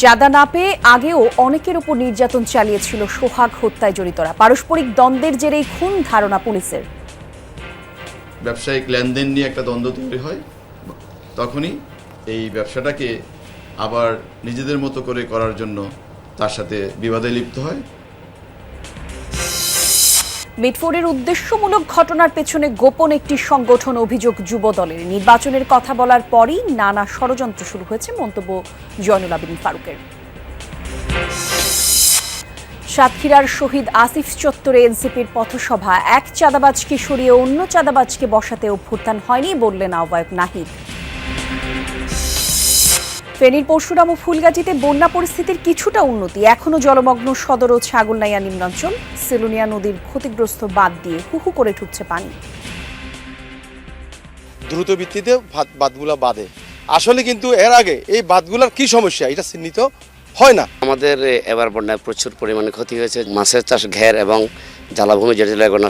চাঁদা না পেয়ে আগেও অনেকের উপর নির্যাতন চালিয়েছিল সোহাগ হত্যায় জড়িতরা। পারস্পরিক দ্বন্দ্বের জেরেই খুন ধারণা পুলিশের। ব্যবসায়িক লেনদেন নিয়ে একটা দ্বন্দ্ব তৈরি হয়। তখনই এই ব্যবসাটাকে আবার নিজেদের মতো করে করার জন্য তার সাথে বিবাদে লিপ্ত হয়। মিটফোর্ডের উদ্দেশ্যমূলক ঘটনার পেছনে গোপন একটি সংগঠন অভিযোগ যুব দলের নির্বাচনের কথা বলার পরই নানা ষড়যন্ত্র শুরু হয়েছে, মন্তব্য জয়নুল আবেদিন ফারুকের। সাতক্ষীরার শহীদ আসিফ চত্বরে এনসিপির পথসভা, এক চাঁদাবাজকে সরিয়ে অন্য চাঁদাবাজকে বসাতে অভ্যুত্থান হয়নি, বললেন আহ্বায়ক নাহিদ। ফেনীর পরশুরাম ও ফুলগাজীতে বন্যা পরিস্থিতির কিছুটা উন্নতি। এখনও জলমগ্ন সদর ও ছাগলনাইয়া নিম্নাঞ্চল। সেলুনিয়া নদীর ক্ষতিগ্রস্ত বাঁধ দিয়ে হুহু করে ঠুকছে পানি। দ্রুত ভিত্তিতে ভাত বাঁধগুলা বাঁধে। আসলে কিন্তু এর আগে এই বাঁধগুলার কি সমস্যা? এটা চিহ্নিত হয় না। আমাদের এবার বন্যায় প্রচুর পরিমাণে ক্ষতি হয়েছে। মাছের চাষ ঘের এবং জ্বালাভূমি যেগুলো এগুলো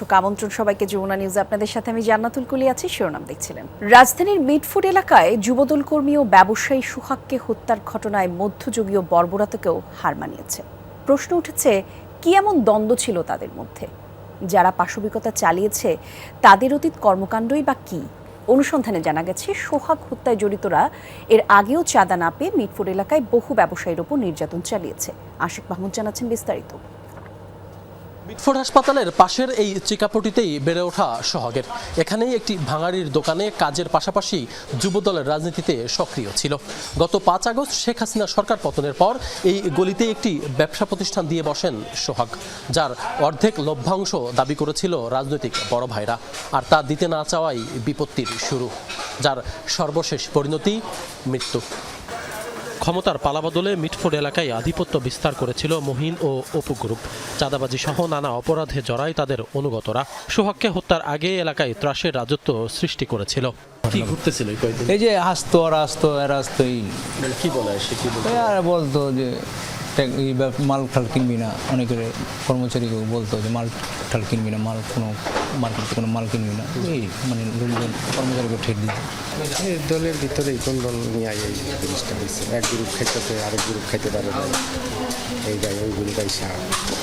দর্শক, আমন্ত্রণ সবাইকে যমুনা নিউজে আপনাদের সাথে আমি জান্নাতুল কুলি আছি, শিরোনাম দেখছিলেন। রাজধানীর মিটফুড এলাকায় যুবদল কর্মী ও ব্যবসায়ী সুহাগকে হত্যার ঘটনায় মধ্যযুগীয় বর্বরতাকেও হার মানিয়েছে। প্রশ্ন উঠেছে, কি এমন দ্বন্দ্ব ছিল তাদের মধ্যে? যারা পাশবিকতা চালিয়েছে, তাদের অতীত কর্মকাণ্ডই বা কী? অনুসন্ধানে জানা গেছে, সোহাগ হত্যায় জড়িতরা এর আগেও চাঁদা না পেয়ে মিটফুড এলাকায় বহু ব্যবসায়ীর ওপর নির্যাতন চালিয়েছে। আশিক মাহমুদ জানাচ্ছেন বিস্তারিত। মিটফোর্ড হাসপাতালের পাশের এই চিকাপটিতেই বেড়ে ওঠা সোহাগের। এখানেই একটি ভাঙাড়ির দোকানে কাজের পাশাপাশি যুবদলের রাজনীতিতে সক্রিয় ছিল। গত পাঁচ আগস্ট শেখ হাসিনা সরকার পতনের পর এই গলিতে একটি ব্যবসা প্রতিষ্ঠান দিয়ে বসেন সোহাগ, যার অর্ধেক লভ্যাংশ দাবি করেছিল রাজনৈতিক বড় ভাইরা, আর তা দিতে না চাওয়াই বিপত্তির শুরু, যার সর্বশেষ পরিণতি মৃত্যু। ক্ষমতার পালাবদলে মিটফোর্ড এলাকায় আধিপত্য বিস্তার করেছিল মহিন ও অপু গ্রুপ। চাঁদাবাজি সহ নানা অপরাধে জড়ায় তাদের অনুগতরা। সোহাগকে হত্যার আগে এলাকায় ত্রাসের রাজত্ব সৃষ্টি করেছিল। কি ঘুরতেছিল এই যে আস্ত আর আসতো আর আসতো এই কি বলে সে কি বলে এই আর বলতো যে মাল ঠাল কিনবি না, অনেকের কর্মচারীকেও বলতো যে মাল ঠাল কিনবি না, মাল কোনো মার্কেটে কোনো মাল কিনবি না। এই মানে লোকজন কর্মচারীকে ঠেট দিত। দলের ভিতরে কোন দল নিয়ে এই জিনিসটা হয়েছে এক গ্রুপ খেতে আরেক গ্রুপ খাইতে পারে এই গায়ে ওই গ্রুপ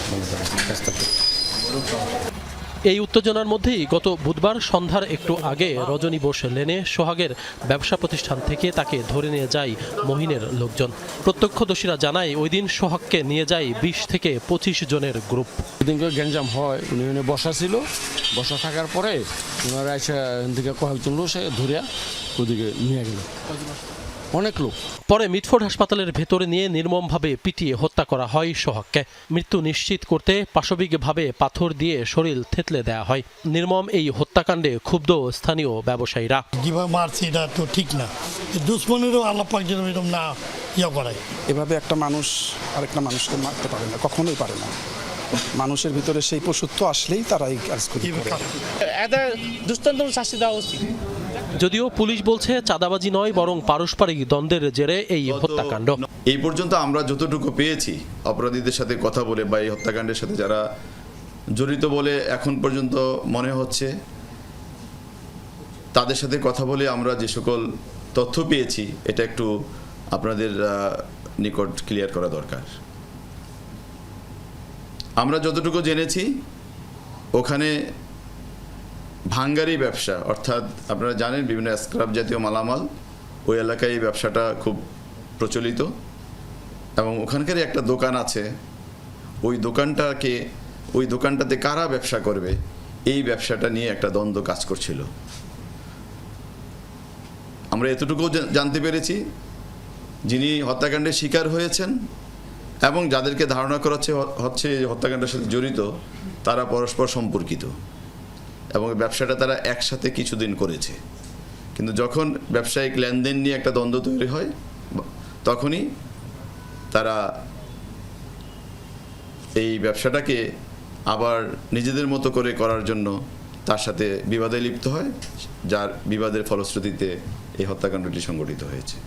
মনে করেন চেষ্টা করছে এই উত্তেজনার মধ্যেই গত বুধবার সন্ধ্যার একটু আগে রজনী বোস লেনে সোহাগের ব্যবসা প্রতিষ্ঠান থেকে তাকে ধরে নিয়ে যায় মহিনের লোকজন। প্রত্যক্ষদর্শীরা জানায়, ওই দিন সোহাগকে নিয়ে যায় বিশ থেকে পঁচিশ জনের গ্রুপ। গ্যাঞ্জাম হয়, উনি উনি বসা ছিল। বসা থাকার পরে ওনারা এসে কয়েকজন লোক সে ধরিয়া ওদিকে নিয়ে গেল। অনেক লোক। পরে মিটফোর্ড হাসপাতালের ভেতরে নিয়ে নির্মমভাবে পিটিয়ে হত্যা করা হয় সোহাগকে। মৃত্যু নিশ্চিত করতে পাশবিকভাবে পাথর দিয়ে শরীর থেতলে দেওয়া হয়। নির্মম এই হত্যাকাণ্ডে ক্ষুব্ধ স্থানীয় ব্যবসায়ীরা। যেভাবে মারছে এটা তো ঠিক না। দুশ্মনেরও আল্লাহ পাক যেন এরকম না ইয়ে করায়। এভাবে একটা মানুষ আরেকটা মানুষকে মারতে পারে না কখনোই পারে না। মানুষের ভিতরে সেই পশুত্ব আসলেই তারা এই কাজগুলি করে। যদিও পুলিশ বলছে চাঁদাবাজি নয় বরং পারস্পরিক দ্বন্দ্বের জেরে এই হত্যাকাণ্ড। এই পর্যন্ত আমরা যতটুকু পেয়েছি অপরাধীদের সাথে কথা বলে বা এই হত্যাকাণ্ডের সাথে যারা জড়িত বলে এখন পর্যন্ত মনে হচ্ছে তাদের সাথে কথা বলে আমরা যে সকল তথ্য পেয়েছি এটা একটু আপনাদের নিকট ক্লিয়ার করা দরকার। আমরা যতটুকু জেনেছি ওখানে ভাঙ্গারি ব্যবসা, অর্থাৎ আপনারা জানেন বিভিন্ন স্ক্রাব জাতীয় মালামাল, ওই এলাকায় এই ব্যবসাটা খুব প্রচলিত। এবং ওখানকারই একটা দোকান আছে, ওই দোকানটাকে, ওই দোকানটাতে কারা ব্যবসা করবে? এই ব্যবসাটা নিয়ে একটা দ্বন্দ্ব কাজ করছিল। আমরা এতটুকু জানতে পেরেছি। যিনি হত্যাকাণ্ডের শিকার হয়েছেন এবং যাদেরকে ধারণা করা হচ্ছে হচ্ছে হত্যাকাণ্ডের সাথে জড়িত, তারা পরস্পর সম্পর্কিত। এবং ব্যবসাটা তারা একসাথে কিছুদিন করেছে। কিন্তু যখন ব্যবসায়িক লেনদেন নিয়ে একটা দ্বন্দ্ব তৈরি হয়, তখনই তারা এই ব্যবসাটাকে আবার নিজেদের মতো করে করার জন্য তার সাথে বিবাদে লিপ্ত হয়, যার বিবাদের ফলশ্রুতিতে এই হত্যাকাণ্ডটি সংঘটিত হয়েছে।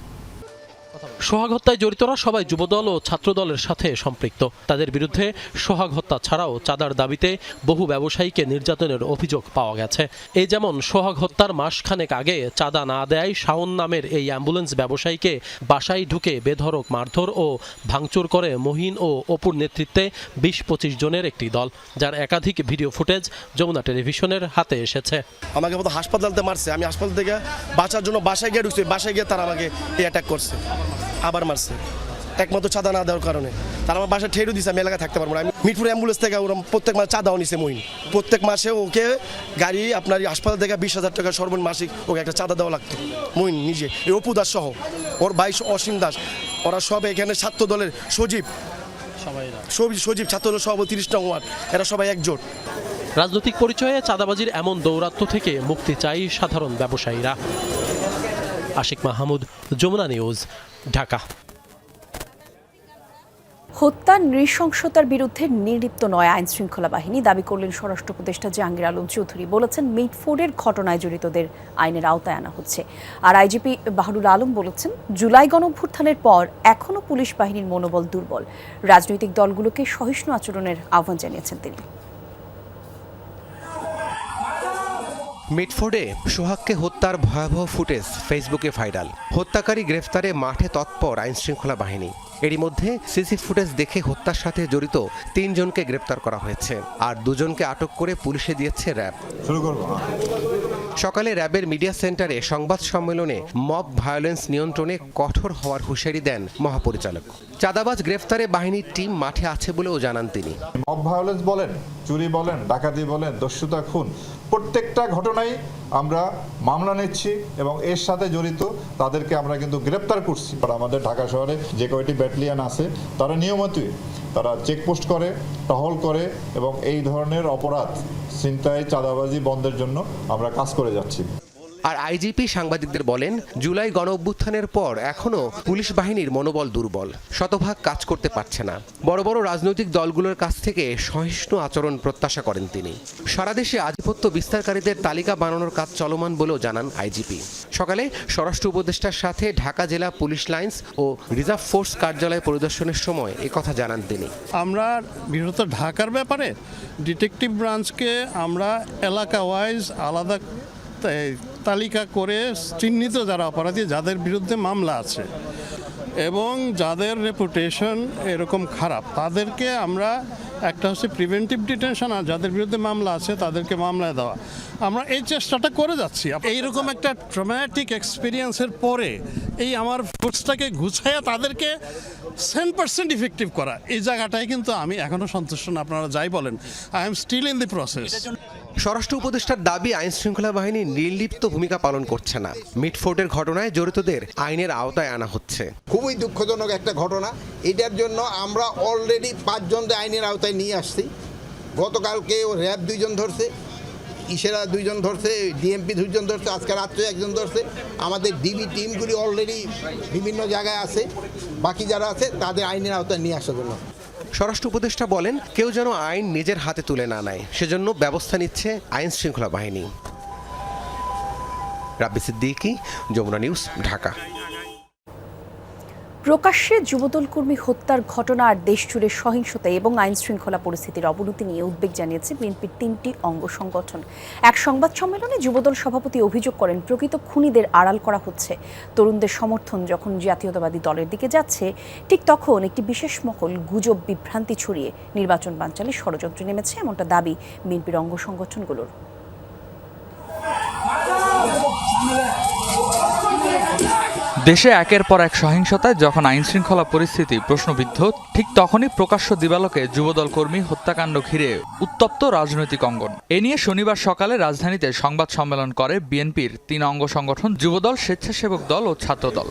সোহাগ হত্যায় জড়িতরা সবাই যুবদল ও ছাত্রদলের সাথে সম্পৃক্ত। তাদের বিরুদ্ধে সোহাগ হত্যা ছাড়াও চাঁদার দাবিতে বহু ব্যবসায়ীকে নির্যাতনের অভিযোগ পাওয়া গেছে। এই যেমন সোহাগ হত্যার মাসখানেক আগে চাঁদা না দেয় শাওন নামের এই অ্যাম্বুলেন্স ব্যবসায়ীকে বাসায় ঢুকে বেধড়ক, মারধর ও ভাঙচুর করে মহিন ও অপুর নেতৃত্বে বিশ পঁচিশ জনের একটি দল, যার একাধিক ভিডিও ফুটেজ যমুনা টেলিভিশনের হাতে এসেছে। আমাকে মতো হাসপাতালতে মারছে। আমি হাসপাতাল থেকে বাঁচার জন্য বাসায় গিয়ে ঢুকছি। বাসায় গিয়ে তারা আমাকে অ্যাটাক করছে। আবার মারছে। একমাত্র চাঁদা না দেওয়ার কারণে। তারা আমার বাসায় ঠেরু দিছে আমি এলাকায় থাকতে পারব না। আমি মিরপুর অ্যাম্বুলেন্স থেকে ওরা প্রত্যেক মাসে চাঁদাও নিছে মহিন। প্রত্যেক মাসে ওকে গাড়ি আপনার হাসপাতাল থেকে বিশ হাজার টাকা সর্বনিম্ন মাসিক ওকে একটা চাঁদা দেওয়া লাগতো। মহিন নিজে। এই অপু দাস সহ। ওর ভাই অসীম দাস। ওরা সব এখানে ছাত্র দলের সজীব। সজীব সজীব ছাত্র দলের সভাপতি তিরিশ নং ওয়ার্ড। এরা সবাই একজোট। রাজনৈতিক পরিচয়ে চাঁদাবাজির এমন দৌরাত্ম্য থেকে মুক্তি চাই সাধারণ ব্যবসায়ীরা। আশিক মাহমুদ, যমুনা নিউজ, ঢাকা। হত্যা, নৃশংসতার বিরুদ্ধে নির্লিপ্ত নয় আইন শৃঙ্খলা বাহিনী, দাবি করলেন স্বরাষ্ট্র উপদেষ্টা জাহাঙ্গীর আলম চৌধুরী। বলেছেন মিটফোর্ডের ঘটনায় জড়িতদের আইনের আওতায় আনা হচ্ছে। আর আইজিপি বাহরুল আলম বলেছেন, জুলাই গণঅভ্যুত্থানের পর এখনও পুলিশ বাহিনীর মনোবল দুর্বল। রাজনৈতিক দলগুলোকে সহিষ্ণু আচরণের আহ্বান জানিয়েছেন তিনি। মিটফোর্ডে সোহাগকে হত্যার ভয়াবহ ফুটেজ ফেসবুকে ভাইরাল। হত্যাকারী গ্রেফতারে মাঠে তৎপর আইনশৃঙ্খলা বাহিনী। এরই মধ্যে সিসি ফুটেজ দেখে হত্যার সাথে জড়িত তিনজনকে গ্রেপ্তার করা হয়েছে, আর দুজনকে আটক করে পুলিশে দিয়েছে র্যাব। সকালে র্যাবের মিডিয়া সেন্টারে সংবাদ সম্মেলনে মব ভায়োলেন্স নিয়ন্ত্রণে কঠোর হওয়ার হুঁশিয়ারি দেন মহাপরিচালক। চাঁদাবাজ গ্রেফতারে বাহিনীর টিম মাঠে আছে বলেও জানান তিনি। মব ভায়োলেন্স বলেন, চুরি বলেন, ডাকাতি বলেন, দস্যুতা, খুন, প্রত্যেকটা ঘটনায় আমরা মামলা নিচ্ছি এবং এর সাথে জড়িত তাদেরকে আমরা কিন্তু গ্রেপ্তার করছি। আমাদের ঢাকা শহরে যে কয়টি ব্যাটালিয়ান আছে, তারা নিয়মিতই তারা চেকপোস্ট করে, টহল করে এবং এই ধরনের অপরাধ, ছিনতাই, চাঁদাবাজি বন্ধের জন্য আমরা কাজ করে যাচ্ছি। আর আইজিপি সাংবাদিকদের বলেন, জুলাই গণ অভ্যুত্থানের পর এখনও পুলিশ বাহিনীর মনোবল দুর্বল। শতভাগ কাজ করতে পারছে না। বড় বড় রাজনৈতিক দলগুলোর কাছ থেকে সহিষ্ণু আচরণ প্রত্যাশা করেন তিনি। সারা দেশে আধিপত্য বিস্তারকারীদের তালিকা বানানোর কাজ চলমান বলেও জানান আইজিপি। সকালে স্বরাষ্ট্র উপদেষ্টার সাথে ঢাকা জেলা পুলিশ লাইন্স ও রিজার্ভ ফোর্স কার্যালয় পরিদর্শনের সময় কথা জানান তিনি। আমরা বিশেষত ঢাকার ব্যাপারে ডিটেকটিভ ব্রাঞ্চকে আমরা এলাকা ওয়াইজ আলাদা তালিকা করে চিহ্নিত যারা অপরাধী, যাদের বিরুদ্ধে মামলা আছে এবং যাদের রেপুটেশন এরকম খারাপ, তাদেরকে আমরা একটা হচ্ছে প্রিভেন্টিভ ডিটেনশন আর যাদের বিরুদ্ধে মামলা আছে তাদেরকে মামলায় দেওয়া। আমরা এই চেষ্টাটা করে যাচ্ছি। এইরকম একটা ট্রমাটিক এক্সপিরিয়েন্সের পরে এই আমার ফোর্সটাকে গুছাইয়া তাদেরকে সেন পার্সেন্ট ইফেক্টিভ করা। এই জায়গাটায় কিন্তু আমি এখনও সন্তুষ্ট না, আপনারা যাই বলেন। I am still in the process স্বরাষ্ট্র উপদেষ্টার দাবি আইন শৃঙ্খলা বাহিনী নির্লিপ্ত ভূমিকা পালন করছে না। মিটফোর্ডের ঘটনায় জড়িতদের আইনের আওতায় আনা হচ্ছে। খুবই দুঃখজনক একটা ঘটনা। এটার জন্য আমরা অলরেডি পাঁচজনকে আইনের আওতায় নিয়ে আসছি। গতকালকে র্যাব দুইজন ধরছে ইসেরা দুইজন ধরছে, ডিএমপি দুইজন ধরছে, আজকে রাত্রে একজন ধরছে। আমাদের ডিবি টিমগুলি অলরেডি বিভিন্ন জায়গায় আছে। বাকি যারা আছে, তাদের আইনের আওতায় নিয়ে আসার জন্য। স্বরাষ্ট্র উপদেষ্টা বলেন, কেউ যেন আইন নিজের হাতে তুলে না নেয়। সেজন্য ব্যবস্থা নিচ্ছে আইন শৃঙ্খলা বাহিনী। রাব্বি সিদ্দিকি, যমুনা নিউজ, ঢাকা। প্রকাশ্যে যুবদল কর্মী হত্যার ঘটনা আর দেশজুড়ে সহিংসতা এবং আইন শৃঙ্খলা পরিস্থিতির অবনতি নিয়ে উদ্বেগ জানিয়েছে বিএনপির তিনটি অঙ্গ সংগঠন। এক সংবাদ সম্মেলনে যুবদল সভাপতি অভিযোগ করেন, প্রকৃত খুনিদের আড়াল করা হচ্ছে। তরুণদের সমর্থন যখন জাতীয়তাবাদী দলের দিকে যাচ্ছে, ঠিক তখন একটি বিশেষ মহল গুজব বিভ্রান্তি ছড়িয়ে নির্বাচন বানচালে ষড়যন্ত্রে নেমেছে এমনটা দাবি বিএনপির অঙ্গ সংগঠনগুলোর। দেশে একের পর এক সহিংসতায় যখন আইন শৃঙ্খলা পরিস্থিতি প্রশ্নবিদ্ধ, ঠিক তখনই প্রকাশ্য দিবালোকে যুবদল কর্মী হত্যাকাণ্ড ঘিরে উত্তপ্ত রাজনৈতিক অঙ্গন। এ নিয়ে শনিবার সকালে রাজধানীতে সংবাদ সম্মেলন করে বিএনপির তিন অঙ্গ সংগঠন যুবদল, স্বেচ্ছাসেবক দল ও ছাত্রদল।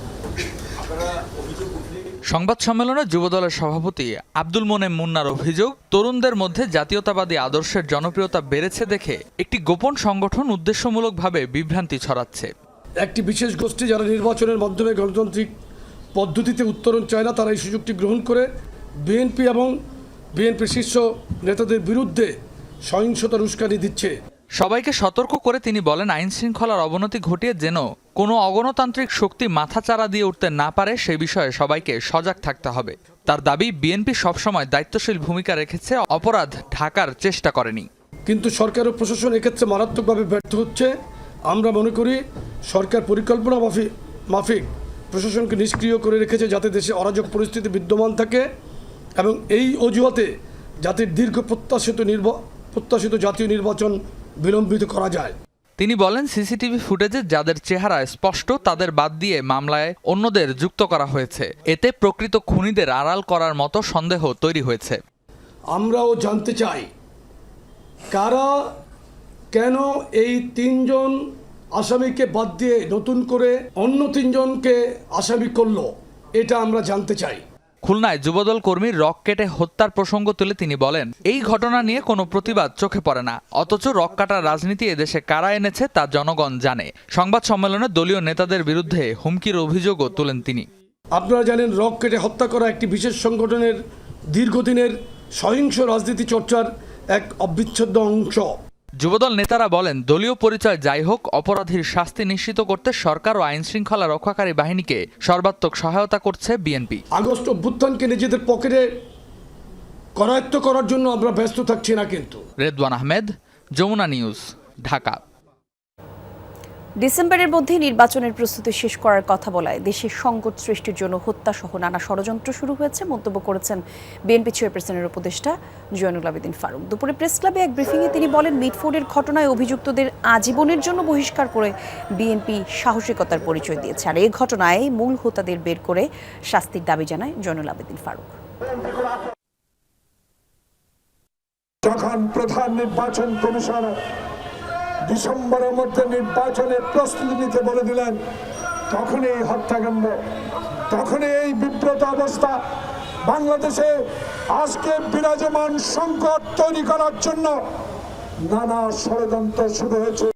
সংবাদ সম্মেলনে যুবদলের সভাপতি আব্দুল মোনেম মুন্নার অভিযোগ, তরুণদের মধ্যে জাতীয়তাবাদী আদর্শের জনপ্রিয়তা বেড়েছে দেখে একটি গোপন সংগঠন উদ্দেশ্যমূলকভাবে বিভ্রান্তি ছড়াচ্ছে। একটি বিশেষ গোষ্ঠী যারা নির্বাচনের মাধ্যমে গণতান্ত্রিক পদ্ধতিতে উত্তরণ চায় না তারা এই সুযোগটি গ্রহণ করে বিএনপি এবং বিএনপির শীর্ষ নেতাদের বিরুদ্ধে সহিংসতার উস্কানি দিচ্ছে। সবাইকে সতর্ক করে তিনি বলেন আইন শৃঙ্খলার অবনতি ঘটিয়ে যেন কোনো অগণতান্ত্রিক শক্তি মাথাচাড়া দিয়ে উঠতে না পারে সে বিষয়ে সবাইকে সজাগ থাকতে হবে। তার দাবি বিএনপি সবসময় দায়িত্বশীল ভূমিকা রেখেছে অপরাধ ঢাকার চেষ্টা করেনি। কিন্তু সরকার ও প্রশাসন এক্ষেত্রে মারাত্মকভাবে ব্যর্থ হচ্ছে। আমরা মনে করি সরকার পরিকল্পনা মাফিক মাফিক প্রশাসনকে নিষ্ক্রিয় করে রেখেছে যাতে দেশে অরাজক পরিস্থিতি বিদ্যমান থাকে এবং এই অজুহাতে জাতির দীর্ঘ প্রত্যাশিত নির্ব প্রত্যাশিত জাতীয় নির্বাচন বিলম্বিত করা যায়। তিনি বলেন সিসিটিভি ফুটেজে যাদের চেহারা স্পষ্ট তাদের বাদ দিয়ে মামলায় অন্যদের যুক্ত করা হয়েছে। এতে প্রকৃত খুনিদের আড়াল করার মতো সন্দেহ তৈরি হয়েছে। আমরাও জানতে চাই কারা কেন এই তিনজন আসামিকে বাদ দিয়ে নতুন করে অন্য তিনজনকে আসামি করল এটা আমরা জানতে চাই। খুলনায় যুবদল কর্মীর রক কেটে হত্যার প্রসঙ্গ তুলে তিনি বলেন এই ঘটনা নিয়ে কোনো প্রতিবাদ চোখে পড়ে না। অথচ রক কাটার রাজনীতি এদেশে কারা এনেছে তা জনগণ জানে। সংবাদ সম্মেলনে দলীয় নেতাদের বিরুদ্ধে হুমকির অভিযোগও তোলেন তিনি। আপনারা জানেন রক কেটে হত্যা করা একটি বিশেষ সংগঠনের দীর্ঘদিনের সহিংস রাজনীতি চর্চার এক অবিচ্ছেদ্য অংশ। যুবদল নেতারা বলেন দলীয় পরিচয় যাই হোক অপরাধীর শাস্তি নিশ্চিত করতে সরকার ও আইন শৃঙ্খলা রক্ষাকারী বাহিনীকে সর্বাত্মক সহায়তা করছে বিএনপি। আগস্ট অভ্যুত্থানকে নিজেদের পকেটে করায়ত্ত করার জন্য আমরা ব্যস্ত থাকছি না কিন্তু। রেদওয়ান আহমেদ যমুনা নিউজ ঢাকা। ডিসেম্বরের মধ্যে নির্বাচনের প্রস্তুতি শেষ করার কথা বলায় দেশের সংকট সৃষ্টির জন্য হত্যা সহ নানা ষড়যন্ত্র শুরু হয়েছে, মন্তব্য করেছেন বিএনপি চেয়ারপারসনের উপদেষ্টা জয়নুল আবেদিন ফারুক। দুপুরে প্রেস ক্লাবে এক ব্রিফিংয়ে তিনি বলেন মিটফোর্ডের ঘটনায় অভিযুক্তদের আজীবনের জন্য বহিষ্কার করে বিএনপি সাহসিকতার পরিচয় দিয়েছে। আর এই ঘটনায় মূল হোতাদের বের করে শাস্তির দাবি জানায় জয়নুল আবেদিন ফারুক। যখন প্রধান নির্বাচন কমিশনার ডিসেম্বরের মধ্যে নির্বাচনের প্রস্তুতি নিতে বলে দিলেন তখন এই হত্যাকাণ্ড তখন এই বিব্রত অবস্থা। বাংলাদেশে আজকে বিরাজমান সংকট তৈরি করার জন্য নানা ষড়যন্ত্র শুরু হয়েছে।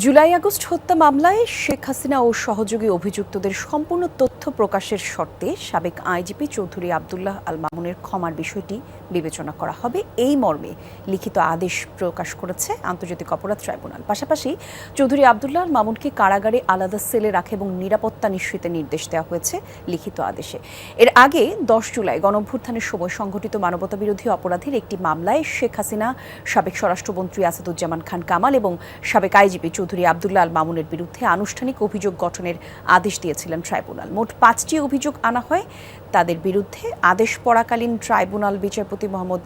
জুলাই আগস্ট হত্যা মামলায় শেখ হাসিনা ও সহযোগী অভিযুক্তদের সম্পূর্ণ তথ্য প্রকাশের শর্তে সাবেক আইজিপি চৌধুরী আবদুল্লাহ আল মামুনের ক্ষমার বিষয়টি বিবেচনা করা হবে। এই মর্মে লিখিত আদেশ প্রকাশ করেছে আন্তর্জাতিক অপরাধ ট্রাইব্যুনাল। পাশাপাশি চৌধুরী আবদুল্লাহ আল মামুনকে কারাগারে আলাদা সেলে রাখে এবং নিরাপত্তা নিশ্চিতের নির্দেশ দেওয়া হয়েছে লিখিত আদেশে। এর আগে দশ জুলাই গণঅভ্যুত্থানের সময় সংঘটিত মানবতাবিরোধী অপরাধের একটি মামলায় শেখ হাসিনা, সাবেক স্বরাষ্ট্রমন্ত্রী আসাদুজ্জামান খান কামাল এবং সাবেক আইজিপি চৌধুরী আবদুল্লাহ আল মামুনের বিরুদ্ধে আনুষ্ঠানিক অভিযোগ গঠনের আদেশ দিয়েছিলেন ট্রাইব্যুনাল। মোট পাঁচটি অভিযোগ আনা হয়। তাদের বিরুদ্ধে আদেশ পড়াকালীন ট্রাইব্যুনাল বিচারপতি মোহাম্মদ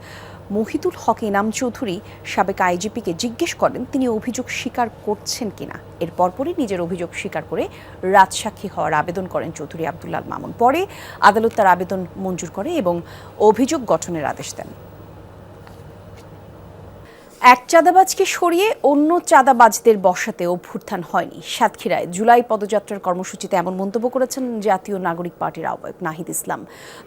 মহিদুল হক ইনাম চৌধুরী সাবেক আইজিপিকে জিজ্ঞেস করেন, তিনি অভিযোগ স্বীকার করছেন কিনা? এর পরপরই নিজের অভিযোগ স্বীকার করে রাজসাক্ষী হওয়ার আবেদন করেন চৌধুরী আবদুল্লাহ মামুন। পরে আদালত তার আবেদন মঞ্জুর করে এবং অভিযোগ গঠনের আদেশ দেন। এক চাঁদাবাজকে সরিয়ে অন্য চাঁদাবাজদের বসাতে অভ্যুত্থান হয়নি। সাতক্ষীরায় জুলাই পদযাত্রার কর্মসূচিতে এমন মন্তব্য করেছেন জাতীয় নাগরিক পার্টির আহ্বায়ক নাহিদ ইসলাম।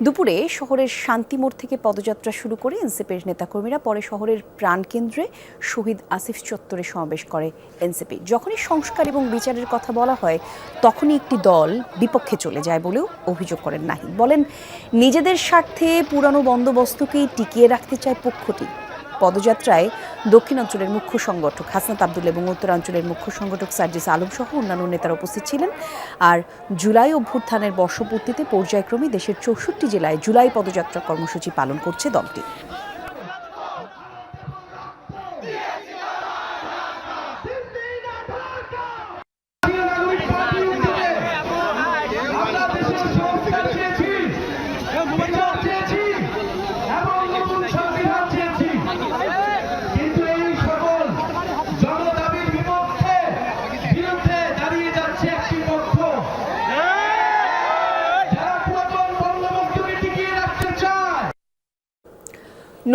দুপুরে শহরের শান্তিমোড় থেকে পদযাত্রা শুরু করে এনসিপির নেতাকর্মীরা পরে শহরের প্রাণকেন্দ্রে শহীদ আসিফ চত্বরে সমাবেশ করে এনসিপি। যখনই সংস্কার এবং বিচারের কথা বলা হয়, তখনই একটি দল বিপক্ষে চলে যায় বলেও অভিযোগ করেন নাহিদ। বলেন, নিজেদের স্বার্থে পুরানো বন্দোবস্তকেই টিকিয়ে রাখতে চায় পক্ষটি। পদযাত্রায় দক্ষিণাঞ্চলের মুখ্য সংগঠক হাসনাত আব্দুল এবং উত্তরাঞ্চলের মুখ্য সংগঠক সার্জিস আলম সহ অন্যান্য নেতারা উপস্থিত ছিলেন। আর জুলাই অভ্যুত্থানের বর্ষপূর্তিতে পর্যায়ক্রমে দেশের চৌষট্টি জেলায় জুলাই পদযাত্রা কর্মসূচি পালন করছে দলটি।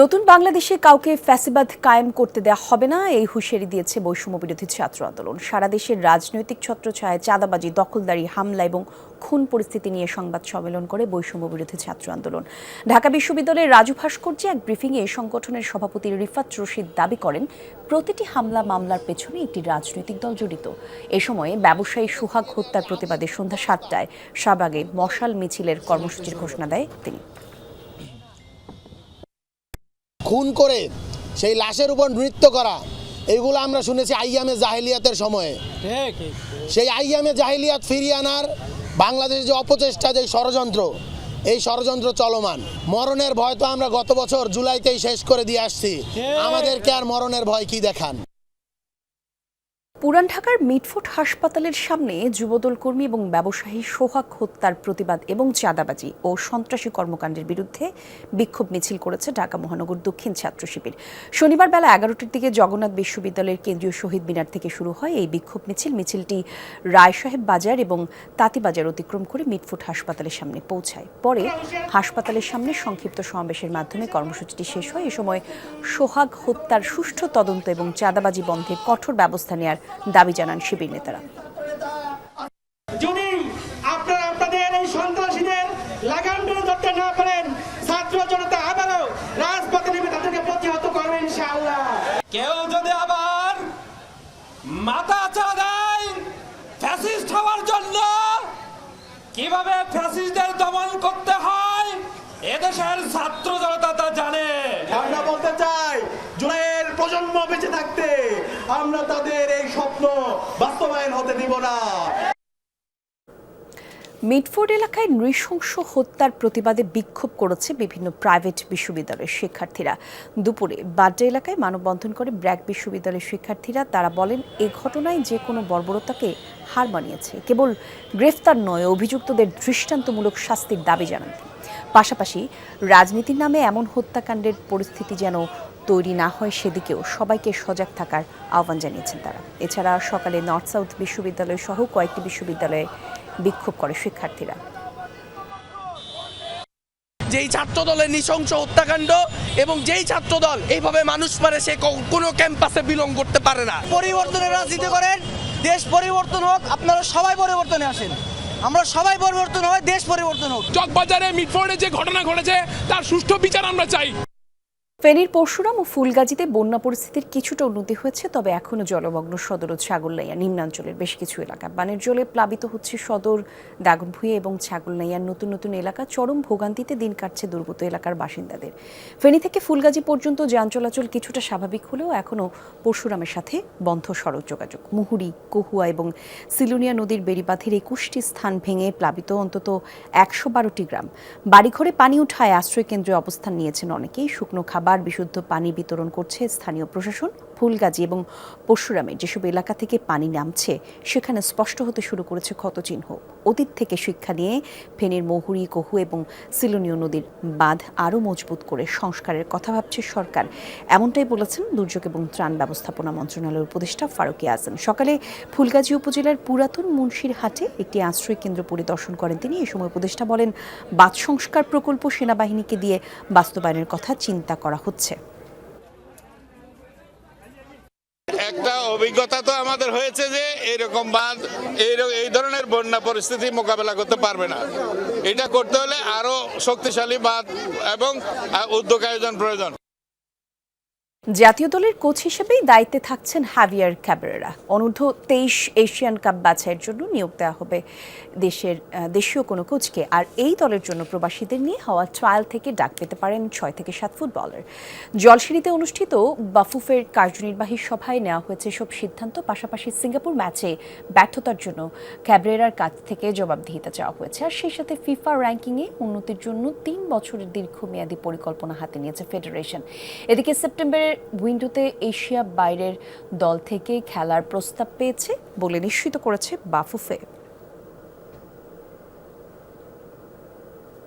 নতুন বাংলাদেশে কাউকে ফ্যাসিবাদ কায়েম করতে দেওয়া হবে না, এই হুঁশিয়ারি দিয়েছে বৈষম্য বিরোধী ছাত্র আন্দোলন। সারা দেশের রাজনৈতিক ছত্রছায়ায় চাঁদাবাজি, দখলদারি, হামলা এবং খুন পরিস্থিতি নিয়ে সংবাদ সম্মেলন করে বৈষম্য বিরোধী ছাত্র আন্দোলন। ঢাকা বিশ্ববিদ্যালয়ের রাজু ভাস্কর্যে এক ব্রিফিংয়ে সংগঠনের সভাপতি রিফাত রশিদ দাবি করেন, প্রতিটি হামলা মামলার পেছনে একটি রাজনৈতিক দল জড়িত। এ সময়ে ব্যবসায়ী সুহাগ হত্যার প্রতিবাদে সন্ধ্যা সাতটায় শাহবাগে মশাল মিছিলের কর্মসূচির ঘোষণা দেয় তিনি। খুন করে সেই লাশের উপর নৃত্য করা এইগুলো আমরা শুনেছি আইয়ামে জাহেলিয়াতের সময়ে। সেই আইয়ামে জাহেলিয়াত ফিরিয়ে আনার বাংলাদেশের যে অপচেষ্টা যে ষড়যন্ত্র এই ষড়যন্ত্র চলমান। মরণের ভয় তো আমরা গত বছর জুলাইতেই শেষ করে দিয়ে আসছি। আমাদেরকে আর মরণের ভয় কি দেখান? পুরান ঢাকার মিটফোর্ট হাসপাতালের সামনে যুবদল কর্মী এবং ব্যবসায়ী সোহাগ হত্যার প্রতিবাদ এবং চাঁদাবাজি ও সন্ত্রাসী কর্মকাণ্ডের বিরুদ্ধে বিক্ষোভ মিছিল করেছে ঢাকা মহানগর দক্ষিণ ছাত্র শিবির। শনিবার বেলা এগারোটার দিকে জগন্নাথ বিশ্ববিদ্যালয়ের কেন্দ্রীয় শহীদ মিনার থেকে শুরু হয় এই বিক্ষোভ মিছিল। মিছিলটি রায় সাহেব বাজার এবং তাঁতিবাজার অতিক্রম করে মিটফোর্ট হাসপাতালের সামনে পৌঁছায়। পরে হাসপাতালের সামনে সংক্ষিপ্ত সমাবেশের মাধ্যমে কর্মসূচিটি শেষ হয়। এ সময় সোহাগ হত্যার সুষ্ঠু তদন্ত এবং চাঁদাবাজি বন্ধে কঠোর ব্যবস্থা নেওয়ার দাবি জানান শিবির নেতারা। যদি আপনারা আপনাদের এই সন্ত্রাসীদের লাগাম ধরতে না পারেন ছাত্র জনতা আবারও রাজপথে নেমে তাদেরকে প্রতিহত করবে ইনশাআল্লাহ। কেউ যদি আবার মাথা চাড়া দেয় ফ্যাসিস্ট হওয়ার জন্য কীভাবে ফ্যাসিস্টদের দমন করতে হয় এদেশের ছাত্র জনতা তা জানে। আমরা বলতে চাই প্রজন্ম বেঁচে থাকতে আমরা তাদের এই স্বপ্ন বাস্তবায়ন হতে দিব না। মিটফোর্ড এলাকায় নৃশংস হত্যার প্রতিবাদে বিক্ষোভ করেছে বিভিন্ন প্রাইভেট বিশ্ববিদ্যালয়ের শিক্ষার্থীরা। দুপুরে বাড্ডা এলাকায় মানববন্ধন করে ব্র্যাক বিশ্ববিদ্যালয়ের শিক্ষার্থীরা, তারা বলেন এই ঘটনায় যে কোনো বর্বরতাকে হার মানিয়েছে। কেবল গ্রেফতার নয়, অভিযুক্তদের দৃষ্টান্তমূলক শাস্তির দাবি জানান পাশাপাশি রাজনীতির নামে এমন হত্যাকাণ্ডের পরিস্থিতি যেন তৈরি না হয় সেদিকেও সবাইকে সজাগ থাকার আহ্বান জানিয়েছেন তারা। এছাড়া সকালে নর্থ সাউথ বিশ্ববিদ্যালয় সহ কয়েকটি বিশ্ববিদ্যালয়ে বিক্ষোভ করে শিক্ষার্থীরা। যেই ছাত্র দলের নৃশংস হত্যাকাণ্ড এবং যেই ছাত্র দল এইভাবে মানুষ মারে সে ক- কোনো ক্যাম্পাসে বিলং করতে পারে না। পরিবর্তনের রাজনীতি করেন দেশ পরিবর্তন হোক আপনারা সবাই পরিবর্তনে আসেন। আমরা সবাই পরিবর্তন হয় দেশ পরিবর্তন হোক। চকবাজারে মিটফোর্ডে যে ঘটনা ঘটেছে তার সুষ্ঠু বিচার আমরা চাই। ফেনীর পরশুরাম ও ফুলগাজীতে বন্যা পরিস্থিতির কিছুটা উন্নতি হয়েছে, তবে এখনও জলমগ্ন সদর ও ছাগলনাইয়া। নিম্নাঞ্চলের বেশ কিছু এলাকা বানের জলে প্লাবিত হচ্ছে সদর, দাগনভূঞা এবং ছাগলনাইয়ার নতুন নতুন এলাকা। চরম ভোগান্তিতে দিন কাটছে দুর্গত এলাকার বাসিন্দাদের। ফেনী থেকে ফুলগাজী পর্যন্ত যান চলাচল কিছুটা স্বাভাবিক হলেও এখনও পরশুরামের সাথে বন্ধ সড়ক যোগাযোগ। মুহুরি, কহুয়া এবং সিলুনিয়া নদীর বেড়িবাঁধের একুশটি স্থান ভেঙে প্লাবিত অন্তত একশো বারোটি গ্রাম। বাড়িঘরে পানি উঠায় আশ্রয় কেন্দ্রে অবস্থান নিয়েছেন অনেকেই। শুকনো খাবার বিশুদ্ধ পানি বিতরণ করছে স্থানীয় প্রশাসন। ফুলগাজী এবং পরশুরামের যেসব এলাকা থেকে পানি নামছে, সেখানে স্পষ্ট হতে শুরু করেছে ক্ষতচিহ্ন। অতীত থেকে শিক্ষা নিয়ে ফেনীর মহুরি, কহু এবং সিলনীয় নদীর বাঁধ আরও মজবুত করে সংস্কারের কথা ভাবছে সরকার। এমনটাই বলেছেন দুর্যোগ এবং ত্রাণ ব্যবস্থাপনা মন্ত্রণালয়ের উপদেষ্টা ফারুকি আজম। সকালে ফুলগাজী উপজেলার পুরাতন মুন্সির হাটে একটি আশ্রয় কেন্দ্র পরিদর্শন করেন তিনি। এ সময় উপদেষ্টা বলেন, বাঁধ সংস্কার প্রকল্প সেনাবাহিনীকে দিয়ে বাস্তবায়নের কথা চিন্তা করা হচ্ছে একটা অভিজ্ঞতা তো আমাদের হয়েছে যে এইরকম বাঁধ এই এই ধরনের বন্যা পরিস্থিতি মোকাবেলা করতে পারবে না। এটা করতে হলে আরও শক্তিশালী বাঁধ এবং উদ্যোগ আয়োজন প্রয়োজন। জাতীয় দলের কোচ হিসেবেই দায়িত্বে থাকছেন হাভিয়ার ক্যাবেরেরা। অনূর্ধ্ব তেইশ এশিয়ান কাপ বাছাইয়ের জন্য নিয়োগ দেওয়া হবে দেশের দেশীয় কোনো কোচকে। আর এই দলের জন্য প্রবাসীদের নিয়ে হওয়া ট্রায়াল থেকে ডাক পেতে পারেন ছয় থেকে সাত ফুটবলার। জলসিঁড়িতে অনুষ্ঠিত বাফুফের কার্যনির্বাহী সভায় নেওয়া হয়েছে সব সিদ্ধান্ত। পাশাপাশি সিঙ্গাপুর ম্যাচে ব্যর্থতার জন্য ক্যাবরেরার কাছ থেকে জবাবদিহিতা চাওয়া হয়েছে। আর সেই সাথে ফিফা র্যাঙ্কিংয়ে উন্নতির জন্য তিন বছরের দীর্ঘমেয়াদী পরিকল্পনা হাতে নিয়েছে ফেডারেশন। এদিকে সেপ্টেম্বরের উইন্ডোতে এশিয়া বাইরের দল থেকে খেলার প্রস্তাব পেয়েছে বলে নিশ্চিত করেছে বাফুফে।